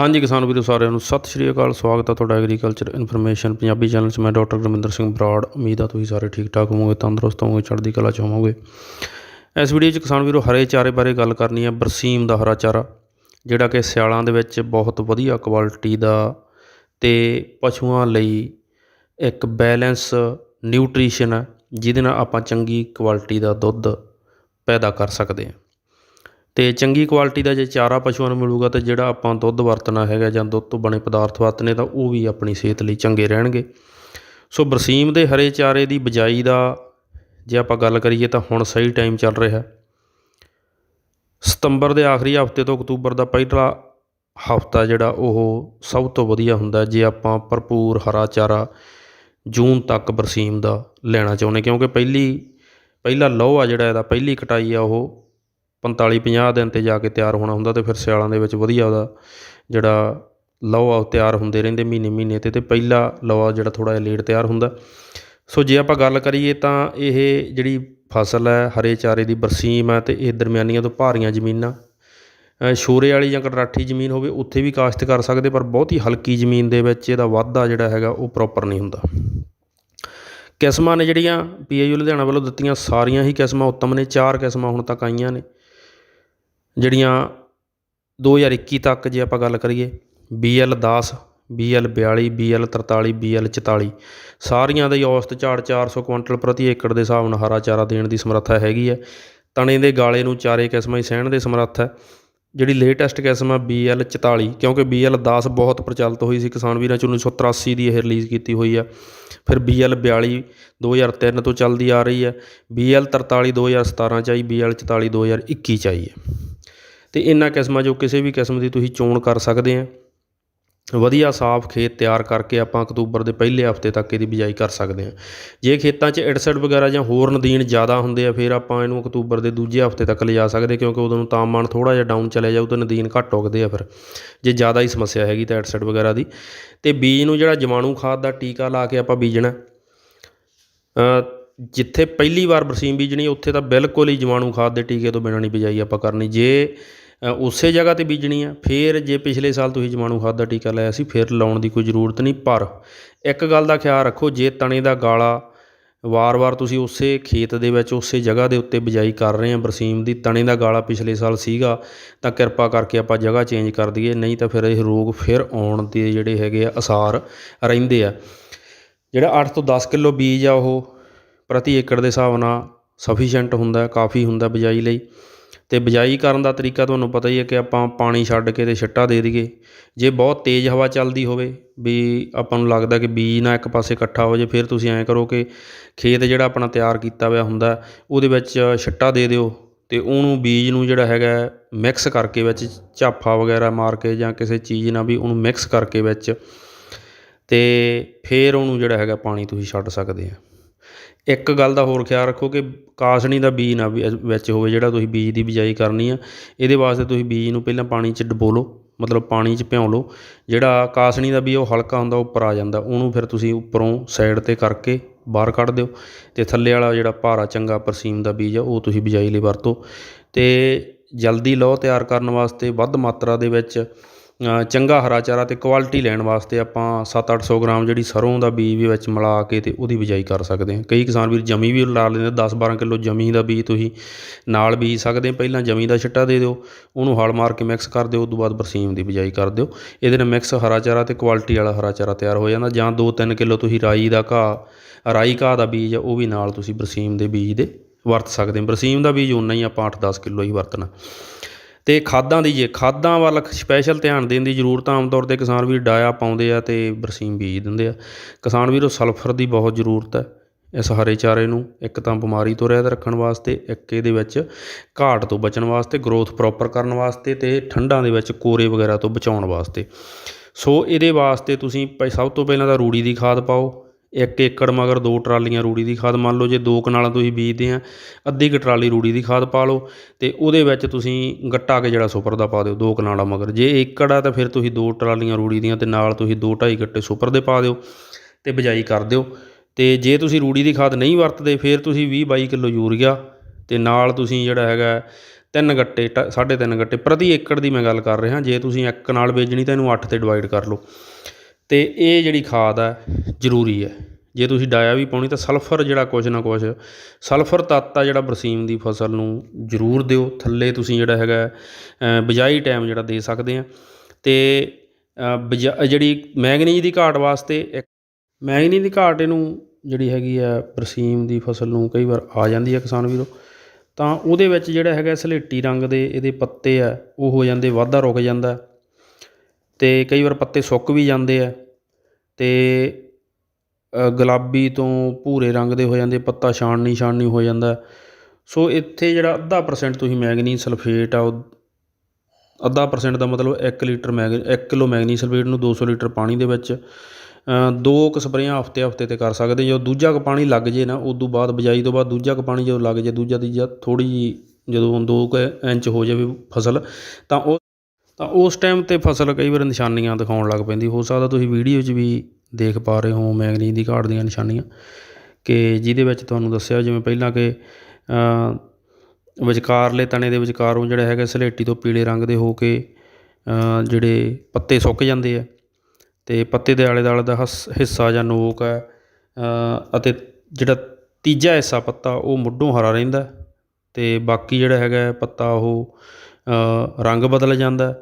ਹਾਂਜੀ ਕਿਸਾਨ ਵੀਰੋ, ਸਾਰਿਆਂ ਨੂੰ ਸਤਿ ਸ਼੍ਰੀ ਅਕਾਲ। ਸਵਾਗਤ ਹੈ ਤੁਹਾਡਾ ਐਗਰੀਕਲਚਰ ਇਨਫੋਰਮੇਸ਼ਨ ਪੰਜਾਬੀ ਚੈਨਲ 'ਚ। ਮੈਂ ਡਾਕਟਰ ਗੁਰਮਿੰਦਰ ਸਿੰਘ ਬਰਾੜ। ਉਮੀਦ ਆ ਤੁਸੀਂ ਸਾਰੇ ਠੀਕ ਠਾਕ ਹੋਵੋਗੇ, ਤੰਦਰੁਸਤ ਹੋਵੋਗੇ, ਚੜ੍ਹਦੀ ਕਲਾ 'ਚ ਹੋਵੋਗੇ। ਇਸ ਵੀਡੀਓ 'ਚ ਕਿਸਾਨ ਵੀਰੋ, ਹਰੇ ਚਾਰੇ ਬਾਰੇ ਗੱਲ ਕਰਨੀ ਹੈ ਬਰਸੀਮ ਦਾ ਹਰਾ ਚਾਰਾ, ਜਿਹੜਾ ਕਿ ਸਿਆਲਾਂ ਦੇ ਵਿੱਚ ਬਹੁਤ ਵਧੀਆ ਕੁਆਲਿਟੀ ਦਾ ਤੇ ਪਸ਼ੂਆਂ ਲਈ ਇੱਕ ਬੈਲੈਂਸ ਨਿਊਟ੍ਰੀਸ਼ਨ ਹੈ ਜਿਹਦੇ ਨਾਲ ਆਪਾਂ ਚੰਗੀ ਕੁਆਲਿਟੀ ਦਾ ਦੁੱਧ ਪੈਦਾ ਕਰ ਸਕਦੇ ਹਾਂ ਅਤੇ ਚੰਗੀ ਕੁਆਲਿਟੀ ਦਾ ਜੇ ਚਾਰਾ ਪਸ਼ੂਆਂ ਨੂੰ ਮਿਲੂਗਾ ਤਾਂ ਜਿਹੜਾ ਆਪਾਂ ਦੁੱਧ ਵਰਤਣਾ ਹੈਗਾ ਜਾਂ ਦੁੱਧ ਤੋਂ ਬਣੇ ਪਦਾਰਥ ਵਰਤਨੇ ਤਾਂ ਉਹ ਵੀ ਆਪਣੀ ਸਿਹਤ ਲਈ ਚੰਗੇ ਰਹਿਣਗੇ। ਸੋ ਬਰਸੀਮ ਦੇ ਹਰੇ ਚਾਰੇ ਦੀ ਬਿਜਾਈ ਦਾ ਜੇ ਆਪਾਂ ਗੱਲ ਕਰੀਏ ਤਾਂ ਹੁਣ ਸਹੀ ਟਾਈਮ ਚੱਲ ਰਿਹਾ ਸਤੰਬਰ ਦੇ ਆਖਰੀ ਹਫ਼ਤੇ ਤੋਂ ਅਕਤੂਬਰ ਦਾ ਪਹਿਲਾ ਹਫਤਾ ਜਿਹੜਾ ਉਹ ਸਭ ਤੋਂ ਵਧੀਆ ਹੁੰਦਾ ਜੇ ਆਪਾਂ ਭਰਪੂਰ ਹਰਾ ਚਾਰਾ ਜੂਨ ਤੱਕ ਬਰਸੀਮ ਦਾ ਲੈਣਾ ਚਾਹੁੰਦੇ ਕਿਉਂਕਿ ਪਹਿਲੀ ਪਹਿਲਾ ਲੋਹ ਆ ਜਿਹੜਾ ਇਹਦਾ, ਪਹਿਲੀ ਕਟਾਈ ਆ ਉਹ 45 50 ਦਿਨ ਤੇ ਜਾ ਕੇ ਤਿਆਰ ਹੋਣਾ ਹੁੰਦਾ ਤੇ ਫਿਰ ਸਿਆਲਾਂ ਦੇ ਵਿੱਚ ਵਧੀਆ ਉਹਦਾ ਜਿਹੜਾ ਲਹੂ ਆ ਉਹ ਤਿਆਰ ਹੁੰਦੇ ਰਹਿੰਦੇ ਮਹੀਨੇ ਮਹੀਨੇ ਤੇ ਤੇ ਪਹਿਲਾ ਲਹੂ ਜਿਹੜਾ ਥੋੜਾ ਜਿਹਾ ਲੇਟ ਤਿਆਰ ਹੁੰਦਾ। ਸੋ ਜੇ ਆਪਾਂ ਗੱਲ ਕਰੀਏ ਤਾਂ ਇਹ ਜਿਹੜੀ ਫਸਲ ਹੈ ਹਰੇ ਚਾਰੇ ਦੀ ਬਰਸੀਮ ਹੈ ਤੇ ਇਹ ਦਰਮਿਆਨੀਆਂ ਤੋਂ ਭਾਰੀਆਂ ਜ਼ਮੀਨਾਂ। ਅ, ਸ਼ੋਰੇ ਵਾਲੀ ਜਾਂ ਕਟਰਾਠੀ ਜ਼ਮੀਨ ਹੋਵੇ ਉੱਥੇ ਵੀ ਕਾਸ਼ਤ ਕਰ ਸਕਦੇ ਪਰ ਬਹੁਤੀ ਹਲਕੀ ਜ਼ਮੀਨ ਦੇ ਵਿੱਚ ਇਹਦਾ ਵਾਧਾ ਜਿਹੜਾ ਹੈਗਾ ਉਹ ਪ੍ਰੋਪਰ ਨਹੀਂ ਹੁੰਦਾ। ਕਿਸਮਾਂ ਨੇ ਜਿਹੜੀਆਂ ਪੀਆਈਯੂ ਲੁਧਿਆਣਾ ਵੱਲੋਂ ਦਿੱਤੀਆਂ ਸਾਰੀਆਂ ਹੀ ਕਿਸਮਾਂ ਉੱਤਮ ਨੇ ਚਾਰ ਕਿਸਮਾਂ ਹੁਣ ਤੱਕ ਆਈਆਂ ਨੇ। ਜਿਹੜੀਆਂ 2021 ਤੱਕ ਜੇ ਆਪਾਂ ਗੱਲ ਕਰੀਏ, ਬੀ ਐੱਲ ਦਾਸ, ਬੀ ਐੱਲ ਬਿਆਲੀ, ਬੀ ਐੱਲ ਤਰਤਾਲੀ, ਬੀ ਐੱਲ ਚੁਤਾਲੀ, ਸਾਰੀਆਂ ਦਾ ਹੀ ਔਸਤ ਝਾੜ ਚਾਰ ਸੌ ਕੁਇੰਟਲ ਪ੍ਰਤੀ ਏਕੜ ਦੇ ਹਿਸਾਬ ਨਾਲ ਹਰਾ ਚਾਰਾ ਦੇਣ ਦੀ ਸਮਰੱਥਾ ਹੈਗੀ ਹੈ। ਤਣੇ ਦੇ ਗਾਲੇ ਨੂੰ ਚਾਰੇ ਕਿਸਮਾਂ ਹੀ ਸਹਿਣ ਦੇ ਸਮਰੱਥ ਹੈ। ਜਿਹੜੀ ਲੇਟੈਸਟ ਕਿਸਮ ਆ BL 44 ਕਿਉਂਕਿ BL 10 ਬਹੁਤ ਪ੍ਰਚਲਿਤ ਹੋਈ ਸੀ, ਕਿਸਾਨ ਵੀਰਾਂ ਚ 1983 ਦੀ ਇਹ ਰਿਲੀਜ਼ ਕੀਤੀ ਹੋਈ ਆ ਫਿਰ BL 42 2003 ਤੋਂ ਚੱਲਦੀ ਆ ਰਹੀ ਹੈ। BL 43 2017 ਚ ਆਈ BL 44 2021 ਚ ਆਈ ਹੈ। ਤੇ ਇਹਨਾਂ ਕਿਸਮਾਂ ਜੋ ਕਿਸੇ ਵੀ ਕਿਸਮ ਦੀ ਤੁਸੀਂ ਚੋਣ ਕਰ ਸਕਦੇ ਆ। ਵਧੀਆ ਸਾਫ਼ ਖੇਤ ਤਿਆਰ ਕਰਕੇ ਆਪਾਂ ਅਕਤੂਬਰ ਦੇ ਪਹਿਲੇ ਹਫ਼ਤੇ ਤੱਕ ਇਹਦੀ ਬਿਜਾਈ ਕਰ ਸਕਦੇ ਹਾਂ ਜੇ ਖੇਤਾਂ 'ਚ ਐਡਸਡ ਵਗੈਰਾ ਜਾਂ ਹੋਰ ਨਦੀਨ ਜ਼ਿਆਦਾ ਹੁੰਦੇ ਆ, ਫਿਰ ਆਪਾਂ ਇਹਨੂੰ ਅਕਤੂਬਰ ਦੇ ਦੂਜੇ ਹਫ਼ਤੇ ਤੱਕ ਲਿਜਾ ਸਕਦੇ, ਕਿਉਂਕਿ ਉਦੋਂ ਨੂੰ ਤਾਪਮਾਨ ਥੋੜਾ ਜਿਹਾ ਡਾਊਨ ਚਲੇ ਜਾਊ ਤਾਂ ਨਦੀਨ ਘੱਟ ਉਗਦੇ ਆ ਫਿਰ। ਜੇ ਜ਼ਿਆਦਾ ਹੀ ਸਮੱਸਿਆ ਹੈਗੀ ਤਾਂ ਇੜਸੜ ਵਗੈਰਾ ਦੀ। ਤੇ ਬੀਜ ਨੂੰ ਜਿਹੜਾ ਜਮਾਣੂ ਖਾਦ ਦਾ ਟੀਕਾ ਲਾ ਕੇ ਆਪਾਂ ਬੀਜਣਾ। ਜਿੱਥੇ ਪਹਿਲੀ ਵਾਰ ਬਰਸੀਮ ਬੀਜਣੀ, ਉੱਥੇ ਤਾਂ ਬਿਲਕੁਲ ਹੀ ਜਮਾਣੂ ਖਾਦ ਦੇ ਟੀਕੇ ਤੋਂ ਬਿਨਾਂ ਨਹੀਂ ਬਿਜਾਈ ਆਪਾਂ ਕਰਨੀ। ਜੇ ਉਸੇ ਜਗ੍ਹਾ ਤੇ ਬੀਜਣੀ ਆ। ਫਿਰ ਜੇ ਪਿਛਲੇ ਸਾਲ ਤੁਸੀਂ ਜਮਾਣੂ ਖਾਦ ਦਾ ਟੀਕਾ ਲਾਇਆ ਸੀ, ਫਿਰ ਲਾਉਣ ਦੀ ਕੋਈ ਜ਼ਰੂਰਤ ਨਹੀਂ, ਪਰ ਇੱਕ ਗੱਲ ਦਾ ਖਿਆਲ ਰੱਖੋ, ਜੇ ਤਣੇ ਦਾ ਗਾਲਾ ਵਾਰ-ਵਾਰ ਤੁਸੀਂ ਉਸੇ ਖੇਤ ਦੇ ਵਿੱਚ, ਉਸੇ ਜਗ੍ਹਾ ਦੇ ਉੱਤੇ ਬਿਜਾਈ ਕਰ ਰਹੇ ਆ ਬਰਸੀਮ ਦੀ, ਤਣੇ ਦਾ ਗਾਲਾ ਪਿਛਲੇ ਸਾਲ ਸੀਗਾ, ਤਾਂ ਕਿਰਪਾ ਕਰਕੇ ਆਪਾਂ ਜਗ੍ਹਾ ਚੇਂਜ ਕਰ ਦਈਏ, ਨਹੀਂ ਤਾਂ ਫਿਰ ਇਹ ਰੋਗ ਫਿਰ ਆਉਣ ਦੇ ਜਿਹੜੇ ਹੈਗੇ ਆ, ਅਸਾਰ ਰਹਿੰਦੇ ਆ। ਜਿਹੜਾ 8 ਤੋਂ 10 ਕਿਲੋ ਬੀਜ ਆ ਉਹ ਪ੍ਰਤੀ ਏਕੜ ਦੇ ਹਿਸਾਬ ਨਾਲ ਸਫੀਸ਼ੀਐਂਟ ਹੁੰਦਾ, ਕਾਫੀ ਹੁੰਦਾ ਬਿਜਾਈ ਲਈ। ਅਤੇ ਬਿਜਾਈ ਕਰਨ ਦਾ ਤਰੀਕਾ ਤੁਹਾਨੂੰ ਪਤਾ ਹੀ ਹੈ ਕਿ ਆਪਾਂ ਪਾਣੀ ਛੱਡ ਕੇ ਅਤੇ ਛਿੱਟਾ ਦੇ ਦੇਈਏ। ਜੇ ਬਹੁਤ ਤੇਜ਼ ਹਵਾ ਚੱਲਦੀ ਹੋਵੇ ਵੀ ਆਪਾਂ ਨੂੰ ਲੱਗਦਾ ਕਿ ਬੀਜ ਨਾ ਇੱਕ ਪਾਸੇ ਇਕੱਠਾ ਹੋ ਜੇ, ਫਿਰ ਤੁਸੀਂ ਐਂ ਕਰੋ ਕਿ ਖੇਤ ਜਿਹੜਾ ਆਪਣਾ ਤਿਆਰ ਕੀਤਾ ਹੋਇਆ ਹੁੰਦਾ, ਉਹਦੇ ਵਿੱਚ ਛਿੱਟਾ ਦੇ ਦਿਓ ਅਤੇ ਉਹਨੂੰ ਬੀਜ ਨੂੰ ਜਿਹੜਾ ਹੈਗਾ ਮਿਕਸ ਕਰਕੇ ਵਿੱਚ ਝਾਫਾ ਵਗੈਰਾ ਮਾਰ ਕੇ ਜਾਂ ਕਿਸੇ ਚੀਜ਼ ਨਾਲ ਵੀ ਉਹਨੂੰ ਮਿਕਸ ਕਰਕੇ ਵਿੱਚ ਅਤੇ ਫਿਰ ਉਹਨੂੰ ਜਿਹੜਾ ਹੈਗਾ ਪਾਣੀ ਤੁਸੀਂ ਛੱਡ ਸਕਦੇ ਆ। ਇੱਕ ਗੱਲ ਦਾ ਹੋਰ ਖਿਆਲ ਰੱਖੋ ਕਿ ਕਾਸਣੀ ਦਾ ਬੀਜ ਨਾ ਵੀ ਵਿੱਚ ਹੋਵੇ, ਜਿਹੜਾ ਤੁਸੀਂ ਬੀਜ ਦੀ ਬਿਜਾਈ ਕਰਨੀ ਆ। ਇਹਦੇ ਵਾਸਤੇ ਤੁਸੀਂ ਬੀਜ ਨੂੰ ਪਹਿਲਾਂ ਪਾਣੀ 'ਚ ਡਬੋ ਲਓ ਮਤਲਬ ਪਾਣੀ 'ਚ ਭਿਉਂ ਲਓ। ਜਿਹੜਾ ਕਾਸਣੀ ਦਾ ਬੀਜ ਉਹ ਹਲਕਾ ਹੁੰਦਾ ਉੱਪਰ ਆ ਜਾਂਦਾ। ਉਹਨੂੰ ਫਿਰ ਤੁਸੀਂ ਉੱਪਰੋਂ ਸਾਈਡ ਤੇ ਕਰਕੇ ਬਾਹਰ ਕੱਢ ਦਿਓ ਤੇ ਥੱਲੇ ਵਾਲਾ ਜਿਹੜਾ ਭਾਰਾ, ਚੰਗਾ ਪਰਸੀਮ ਦਾ ਬੀਜ ਆ, ਉਹ ਤੁਸੀਂ ਬਿਜਾਈ ਲਈ ਵਰਤੋ। ਤੇ ਜਲਦੀ ਲੋ ਤਿਆਰ ਕਰਨ ਵਾਸਤੇ ਵੱਧ ਮਾਤਰਾ ਦੇ ਵਿੱਚ ਚੰਗਾ ਹਰਾ ਚਾਰਾ ਅਤੇ ਕੁਆਲਿਟੀ ਲੈਣ ਵਾਸਤੇ ਆਪਾਂ 7-800 ਗ੍ਰਾਮ ਜਿਹੜੀ ਸਰ੍ਹੋਂ ਦਾ ਬੀਜ ਵੀ ਵਿੱਚ ਮਿਲਾ ਕੇ ਅਤੇ ਉਹਦੀ ਬਿਜਾਈ ਕਰ ਸਕਦੇ ਹਾਂ। ਕਈ ਕਿਸਾਨ ਵੀਰ ਜਮੀ ਵੀ ਲਾ ਲੈਂਦੇ 10-12 ਕਿਲੋ ਜਮੀ ਦਾ ਬੀਜ ਤੁਸੀਂ ਨਾਲ ਬੀਜ ਸਕਦੇ ਪਹਿਲਾਂ ਜਮੀ ਦਾ ਛਿੱਟਾ ਦੇ ਦਿਓ, ਉਹਨੂੰ ਹਲ ਮਾਰ ਕੇ ਮਿਕਸ ਕਰ ਦਿਓ ਉਸ ਤੋਂ ਬਾਅਦ ਬਰਸੀਮ ਦੀ ਬਿਜਾਈ ਕਰ ਦਿਓ। ਇਹਦੇ ਨਾਲ ਮਿਕਸ ਹਰਾ ਚਾਰਾ ਅਤੇ ਕੁਆਲਿਟੀ ਵਾਲਾ ਹਰਾ ਚਾਰਾ ਤਿਆਰ ਹੋ ਜਾਂਦਾ ਜਾਂ 2-3 ਕਿਲੋ ਤੁਸੀਂ ਰਾਈ ਦਾ ਘਾਹ, ਰਾਈ ਘਾਹ ਦਾ ਬੀਜ ਉਹ ਵੀ ਨਾਲ ਤੁਸੀਂ ਬਰਸੀਮ ਦੇ ਬੀਜ ਦੇ ਵਰਤ ਸਕਦੇ ਹੋ ਬਰਸੀਮ ਦਾ ਬੀਜ ਉਨਾ ਹੀ ਆਪਾਂ 8-10 ਕਿਲੋ ਹੀ ਵਰਤਣਾ। ਤੇ ਖਾਦਾਂ ਦੀ ਜੇ, ਖਾਦਾਂ ਵੱਲ ਸਪੈਸ਼ਲ ਧਿਆਨ ਦੇਣ ਦੀ ਜ਼ਰੂਰਤ ਆਮ ਤੌਰ ਤੇ ਕਿਸਾਨ ਵੀਰ ਡਾਇਆ ਪਾਉਂਦੇ ਆ ਤੇ ਬਰਸੀਮ ਬੀਜ ਦਿੰਦੇ ਆ। ਕਿਸਾਨ ਵੀਰੋ, ਸਲਫਰ ਦੀ ਬਹੁਤ ਜ਼ਰੂਰਤ ਹੈ ਇਸ ਹਰੇ ਚਾਰੇ ਨੂੰ। ਇੱਕ ਤਾਂ ਬਿਮਾਰੀ ਤੋਂ ਰਹਿਤ ਰੱਖਣ ਵਾਸਤੇ, ਇੱਕ ਇਹਦੇ ਵਿੱਚ ਘਾਟ ਤੋਂ ਬਚਣ ਵਾਸਤੇ ਗਰੋਥ ਪ੍ਰੋਪਰ ਕਰਨ ਵਾਸਤੇ ਤੇ ਠੰਡਾਂ ਦੇ ਵਿੱਚ ਕੋਰੇ ਵਗੈਰਾ ਤੋਂ ਬਚਾਉਣ ਵਾਸਤੇ। ਸੋ ਇਹਦੇ ਵਾਸਤੇ ਤੁਸੀਂ ਪ- ਸਭ ਤੋਂ ਪਹਿਲਾਂ ਤਾਂ ਰੂੜੀ ਦੀ ਖਾਦ ਪਾਓ। ਇੱਕ ਏਕੜ ਮਗਰ ਦੋ ਟਰਾਲੀਆਂ ਰੂੜੀ ਦੀ ਖਾਦ, ਮੰਨ ਲਓ ਜੇ ਦੋ ਕਨਾਲਾਂ ਤੁਸੀਂ ਬੀਜਦੇ ਆ, ਅੱਧੀ ਕੁ ਟਰਾਲੀ ਰੂੜੀ ਦੀ ਖਾਦ ਪਾ ਲਓ ਅਤੇ ਉਹਦੇ ਵਿੱਚ ਤੁਸੀਂ ਗੱਟਾ ਕੇ ਜਿਹੜਾ ਸੁਪਰ ਦਾ ਪਾ ਦਿਓ ਦੋ ਕਨਾਲਾਂ ਮਗਰ। ਜੇ ਏਕੜ ਆ ਤਾਂ ਫਿਰ ਤੁਸੀਂ ਦੋ ਟਰਾਲੀਆਂ ਰੂੜੀ ਦੀਆਂ ਅਤੇ ਨਾਲ ਤੁਸੀਂ ਦੋ ਢਾਈ ਗੱਟੇ ਸੁਪਰ ਦੇ ਪਾ ਦਿਓ ਅਤੇ ਬਿਜਾਈ ਕਰ ਦਿਓ। ਅਤੇ ਜੇ ਤੁਸੀਂ ਰੂੜੀ ਦੀ ਖਾਦ ਨਹੀਂ ਵਰਤਦੇ, ਫਿਰ ਤੁਸੀਂ 20 22 ਕਿਲੋ ਯੂਰੀਆ ਅਤੇ ਨਾਲ ਤੁਸੀਂ ਜਿਹੜਾ ਹੈਗਾ ਤਿੰਨ ਗੱਟੇ ਟ- ਸਾਢੇ ਤਿੰਨ ਗੱਟੇ, ਪ੍ਰਤੀ ਏਕੜ ਦੀ ਮੈਂ ਗੱਲ ਕਰ ਰਿਹਾ, ਜੇ ਤੁਸੀਂ ਇੱਕ ਕਨਾਲ ਬੀਜਣੀ ਤਾਂ ਇਹਨੂੰ 8 ਤੇ ਡਿਵਾਈਡ ਕਰ ਲਓ। ਅਤੇ ਇਹ ਜਿਹੜੀ ਖਾਦ ਹੈ ਜ਼ਰੂਰੀ ਹੈ ਜੇ ਤੁਸੀਂ ਡਾਇਆ ਵੀ ਪਾਉਣੀ ਤਾਂ ਸਲਫਰ ਜਿਹੜਾ ਕੁਛ ਨਾ ਕੁਛ, ਸਲਫਰ ਤੱਤ ਆ ਜਿਹੜਾ ਬਰਸੀਮ ਦੀ ਫਸਲ ਨੂੰ ਜ਼ਰੂਰ ਦਿਓ। ਥੱਲੇ ਤੁਸੀਂ ਜਿਹੜਾ ਹੈਗਾ ਬਿਜਾਈ ਟਾਈਮ ਜਿਹੜਾ ਦੇ ਸਕਦੇ ਆ। ਅਤੇ ਬਿਜਾ- ਜਿਹੜੀ ਮੈਗਨੀਜ ਦੀ ਘਾਟ ਵਾਸਤੇ ਇੱਕ, ਮੈਗਨੀਜ ਦੀ ਘਾਟ ਇਹਨੂੰ ਜਿਹੜੀ ਹੈਗੀ ਆ ਬਰਸੀਮ ਦੀ ਫਸਲ ਨੂੰ ਕਈ ਵਾਰ ਆ ਜਾਂਦੀ ਹੈ ਕਿਸਾਨ ਵੀਰੋ। ਤਾਂ ਉਹਦੇ ਵਿੱਚ ਜਿਹੜਾ ਹੈਗਾ ਸਲੇਟੀ ਰੰਗ ਦੇ ਇਹਦੇ ਪੱਤੇ ਆ, ਉਹ ਹੋ ਜਾਂਦੇ, ਵਾਧਾ ਰੁਕ ਜਾਂਦਾ। ਅਤੇ ਕਈ ਵਾਰ ਪੱਤੇ ਸੁੱਕ ਵੀ ਜਾਂਦੇ ਹੈ ਅਤੇ ਗੁਲਾਬੀ ਤੋਂ ਭੂਰੇ ਰੰਗ ਦੇ ਹੋ ਜਾਂਦੇ, ਪੱਤਾ ਛਾਣਨੀ ਛਾਣਨੀ ਹੋ ਜਾਂਦਾ। ਸੋ ਇੱਥੇ ਜਿਹੜਾ ਅੱਧਾ ਪਰਸੈਂਟ ਤੁਸੀਂ ਮੈਗਨੀ ਸਲਫੇਟ ਆ, ਉਹ ਅੱਧਾ ਪਰਸੈਂਟ ਦਾ ਮਤਲਬ 1 litre mag 1 kilo magnesium sulphate ਨੂੰ 200 ਲੀਟਰ ਪਾਣੀ ਦੇ ਵਿੱਚ ਦੋ ਕੁ ਸਪਰੇਆਂ ਹਫ਼ਤੇ ਹਫ਼ਤੇ ਤੇ ਕਰ ਸਕਦੇ। ਜਦੋਂ ਦੂਜਾ ਕੁ ਪਾਣੀ ਲੱਗ ਜੇ ਨਾ, ਉਦੋਂ ਬਾਅਦ, ਬਿਜਾਈ ਤੋਂ ਬਾਅਦ ਦੂਜਾ ਕੁ ਪਾਣੀ ਜਦੋਂ ਲੱਗ ਜੇ, ਦੂਜਾ ਤੀਜਾ ਥੋੜੀ ਜਿਹੀ ਜਦੋਂ 2 ਇੰਚ ਹੋ ਜਾਵੇ ਫਸਲ, ਤਾਂ ਉਹ ਤਾਂ ਉਸ ਟਾਈਮ ਤੇ ਫਸਲ ਕਈ ਵਾਰ ਨਿਸ਼ਾਨੀਆਂ ਦਿਖਾਉਣ ਲੱਗ ਪੈਂਦੀ। ਹੋ ਸਕਦਾ ਤੁਸੀਂ ਵੀਡੀਓ 'ਚ ਵੀ ਦੇਖ ਪਾ ਰਹੇ ਹੋ ਮੈਗਨੀਜ਼ ਦੀ ਘਾਟ ਦੀਆਂ ਨਿਸ਼ਾਨੀਆਂ ਕਿ ਜਿਹਦੇ ਵਿੱਚ ਤੁਹਾਨੂੰ ਦੱਸਿਆ ਜਿਵੇਂ ਪਹਿਲਾਂ ਕਿ ਵਿਚਕਾਰਲੇ ਤਣੇ ਦੇ ਵਿਚਕਾਰੋਂ ਜਿਹੜਾ ਹੈਗਾ ਸਲੇਟੀ ਤੋਂ ਪੀਲੇ ਰੰਗ ਦੇ ਹੋ ਕੇ ਜਿਹੜੇ ਪੱਤੇ ਸੁੱਕ ਜਾਂਦੇ ਆ ਤੇ ਪੱਤੇ ਦੇ ਆਲੇ ਦੁਆਲੇ ਦਾ ਹਸ- ਹਿੱਸਾ ਜਾਂ ਨੋਕ ਹੈ ਅਤੇ ਜਿਹੜਾ ਤੀਜਾ ਹਿੱਸਾ ਪੱਤਾ ਉਹ ਮੁੱਢੋਂ ਹਰਾ ਰਹਿੰਦਾ ਤੇ ਬਾਕੀ ਜਿਹੜਾ ਹੈਗਾ ਪੱਤਾ ਉਹ ਰੰਗ ਬਦਲ ਜਾਂਦਾ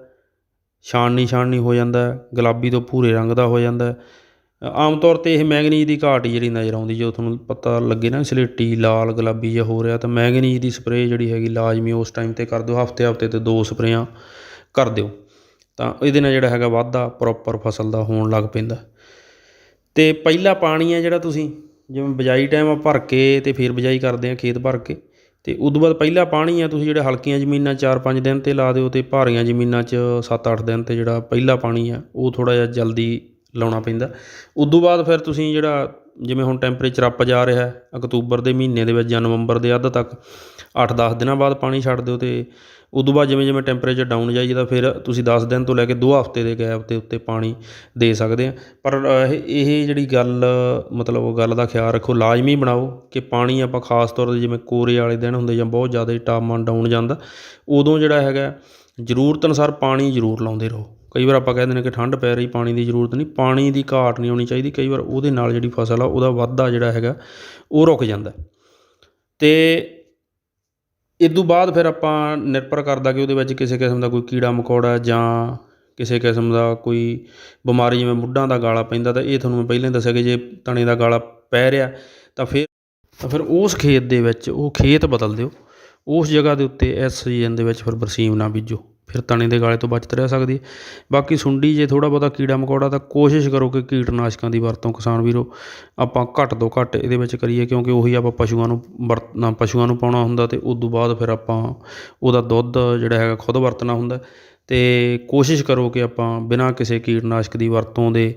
ਛਾਣਨੀ ਛਾਣਨੀ ਹੋ ਜਾਂਦਾ ਗੁਲਾਬੀ ਤੋਂ ਭੂਰੇ ਰੰਗ ਦਾ ਹੋ ਜਾਂਦਾ ਆਮ ਤੌਰ ਤੇ ਇਹ ਮੈਂਗਨੀਜ਼ ਦੀ ਘਾਟ ਹੀ ਜਿਹੜੀ ਨਜ਼ਰ ਆਉਂਦੀ ਜਦੋਂ ਤੁਹਾਨੂੰ ਪਤਾ ਲੱਗੇ ਨਾ, ਸਲੇਟੀ, ਲਾਲ, ਗੁਲਾਬੀ ਜਿਹਾ ਹੋ ਰਿਹਾ, ਤਾਂ ਮੈਂਗਨੀਜ਼ ਦੀ ਸਪਰੇਅ ਜਿਹੜੀ ਹੈਗੀ, ਲਾਜ਼ਮੀ ਉਸ ਟਾਈਮ ਤੇ ਕਰ ਦਿਓ, ਹਫ਼ਤੇ ਹਫ਼ਤੇ ਤੇ ਦੋ ਸਪਰੇਆਂ ਕਰ ਦਿਓ। ਤਾਂ ਇਹਦੇ ਨਾਲ ਜਿਹੜਾ ਹੈਗਾ ਵਾਧਾ ਪ੍ਰੋਪਰ ਫਸਲ ਦਾ ਹੋਣ ਲੱਗ ਪੈਂਦਾ ਤੇ ਪਹਿਲਾ ਪਾਣੀ ਹੈ ਜਿਹੜਾ ਤੁਸੀਂ, ਜਿਵੇਂ ਬਿਜਾਈ ਟਾਈਮ ਆ, ਭਰ ਕੇ ਤੇ ਫਿਰ ਬਿਜਾਈ ਕਰਦੇ ਆ ਖੇਤ ਭਰ ਕੇ। ਤੇ ਉਦੋਂ ਬਾਅਦ ਪਹਿਲਾ ਪਾਣੀ ਆ, ਤੁਸੀਂ ਜਿਹੜੇ ਹਲਕੀਆਂ ਜ਼ਮੀਨਾਂ 4-5 ਦਿਨ ਤੇ ਲਾ ਦਿਓ ਤੇ ਭਾਰੀਆਂ ਜ਼ਮੀਨਾਂ 'ਚ 7-8 ਦਿਨ ਤੇ ਜਿਹੜਾ ਪਹਿਲਾ ਪਾਣੀ ਆ, ਉਹ ਥੋੜਾ ਜਿਹਾ ਜਲਦੀ ਲਾਉਣਾ ਪੈਂਦਾ। ਉਦੋਂ ਬਾਅਦ ਫਿਰ ਤੁਸੀਂ ਜਿਹੜਾ ਜਿਵੇਂ ਹੁਣ ਟੈਂਪਰੇਚਰ ਅੱਪ ਜਾ ਰਿਹਾ ਅਕਤੂਬਰ ਦੇ ਮਹੀਨੇ ਦੇ ਵਿੱਚ ਜਾਂ ਨਵੰਬਰ ਦੇ ਅੱਧ ਤੱਕ 8-10 ਦਿਨਾਂ ਬਾਅਦ ਪਾਣੀ ਛੱਡ ਦਿਓ ਤੇ ਉਦੋਂ ਬਾਅਦ ਜਿਵੇਂ ਜਿਵੇਂ ਟੈਂਪਰੇਚਰ ਡਾਊਨ ਜਾਈ ਤਾਂ ਫਿਰ ਤੁਸੀਂ 10 ਦਿਨ ਤੋਂ ਲੈ ਕੇ 2 ਹਫ਼ਤੇ ਦੇ ਗੈਪ ਦੇ ਉੱਤੇ ਪਾਣੀ ਦੇ ਸਕਦੇ ਆ। ਪਰ ਇਹ ਇਹ ਜਿਹੜੀ ਗੱਲ, ਮਤਲਬ ਉਹ ਗੱਲ ਦਾ ਖਿਆਲ ਰੱਖੋ, ਲਾਜ਼ਮੀ ਬਣਾਓ ਕਿ ਪਾਣੀ ਆਪਾਂ ਖਾਸ ਤੌਰ 'ਤੇ ਜਿਵੇਂ ਕੋਰੇ ਵਾਲੇ ਦਿਨ ਹੁੰਦੇ ਜਾਂ ਬਹੁਤ ਜ਼ਿਆਦਾ ਤਾਪਮਾਨ ਡਾਊਨ ਜਾਂਦਾ, ਉਦੋਂ ਜਿਹੜਾ ਹੈਗਾ, ਜ਼ਰੂਰਤ ਅਨੁਸਾਰ ਪਾਣੀ ਜ਼ਰੂਰ ਲਾਉਂਦੇ ਰਹੋ। ਕਈ ਵਾਰ ਆਪਾਂ ਕਹਿੰਦੇ ਨੇ ਕਿ ਠੰਡ ਪੈ ਰਹੀ, ਪਾਣੀ ਦੀ ਜ਼ਰੂਰਤ ਨਹੀਂ, ਪਾਣੀ ਦੀ ਘਾਟ ਨਹੀਂ ਹੋਣੀ ਚਾਹੀਦੀ, ਕਈ ਵਾਰ ਉਹਦੇ ਨਾਲ ਜਿਹੜੀ ਫਸਲ ਆ, ਉਹਦਾ ਵਾਧਾ ਜਿਹੜਾ ਹੈਗਾ, ਉਹ ਰੁਕ ਜਾਂਦਾ। ਤੇ ਤੋਂ ਬਾਅਦ ਫਿਰ ਆਪਾਂ ਨਿਰਭਰ ਕਰਦਾ ਕਿ ਉਹਦੇ ਵਿੱਚ ਕਿਸੇ ਕਿਸਮ ਦਾ ਕੋਈ ਕੀੜਾ ਮਕੌੜਾ ਜਾਂ ਕਿਸੇ ਕਿਸਮ ਦਾ ਕੋਈ ਬਿਮਾਰੀ, ਜਿਵੇਂ ਮੁੱਢਾਂ ਦਾ ਗਾਲਾ ਪੈਂਦਾ, ਤਾਂ ਇਹ ਤੁਹਾਨੂੰ ਮੈਂ ਪਹਿਲਾਂ ਹੀ ਦੱਸਿਆ ਕਿ ਜੇ ਤਣੇ ਦਾ ਗਾਲਾ ਪੈ ਰਿਹਾ, ਤਾਂ ਫਿਰ ਤਾਂ ਫਿਰ ਉਸ ਖੇਤ ਦੇ ਵਿੱਚ ਉਹ ਖੇਤ ਬਦਲ ਦਿਓ। ਉਸ ਜਗ੍ਹਾ ਦੇ ਉੱਤੇ ਇਸ ਸੀਜ਼ਨ ਦੇ ਵਿੱਚ ਫਿਰ ਬਰਸੀਮ ਨਾ ਬੀਜੋ। ਫਿਰ ਤਣੇ ਦੇ ਗਾਲੇ ਤੋਂ ਬਚਤ ਰਹਿ ਸਕਦੀ ਹੈ। ਬਾਕੀ ਸੁੰਡੀ ਜੇ ਥੋੜ੍ਹਾ ਬਹੁਤਾ ਕੀੜਾ ਮਕੌੜਾ ਤਾਂ ਕੋਸ਼ਿਸ਼ ਕਰੋ ਕਿ ਕੀਟਨਾਸ਼ਕਾਂ ਦੀ ਵਰਤੋਂ ਕਿਸਾਨ ਵੀਰੋ ਆਪਾਂ ਘੱਟ ਤੋਂ ਘੱਟ ਇਹਦੇ ਵਿੱਚ ਕਰੀਏ, ਕਿਉਂਕਿ ਉਹੀ ਆਪਾਂ ਪਸ਼ੂਆਂ ਨੂੰ ਵਰਤਣਾ ਪਸ਼ੂਆਂ ਨੂੰ ਪਾਉਣਾ ਹੁੰਦਾ ਤੇ ਉਸ ਤੋਂ ਬਾਅਦ ਫਿਰ ਆਪਾਂ ਉਹਦਾ ਦੁੱਧ ਜਿਹੜਾ ਹੈਗਾ ਖੁਦ ਵਰਤਣਾ ਹੁੰਦਾ। ਤੇ ਕੋਸ਼ਿਸ਼ ਕਰੋ ਕਿ ਆਪਾਂ ਬਿਨਾਂ ਕਿਸੇ ਕੀਟਨਾਸ਼ਕ ਦੀ ਵਰਤੋਂ ਦੇ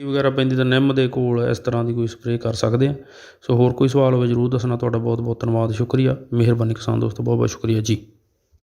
ਵਗੈਰਾ ਪੈਂਦੀ ਤਾਂ ਨਿੰਮ ਦੇ ਕੋਲ ਇਸ ਤਰ੍ਹਾਂ ਦੀ ਕੋਈ ਸਪਰੇਅ ਕਰ ਸਕਦੇ ਆ। ਸੋ ਹੋਰ ਕੋਈ ਸਵਾਲ ਹੋਵੇ ਜ਼ਰੂਰ ਦੱਸਣਾ। ਤੁਹਾਡਾ ਬਹੁਤ ਬਹੁਤ ਧੰਨਵਾਦ, ਸ਼ੁਕਰੀਆ। ਮਿਹਰਬਾਨੀ ਕਿਸਾਨ ਦੋਸਤੋ ਬਹੁਤ ਬਹੁਤ ਸ਼ੁਕਰੀਆ ਜੀ।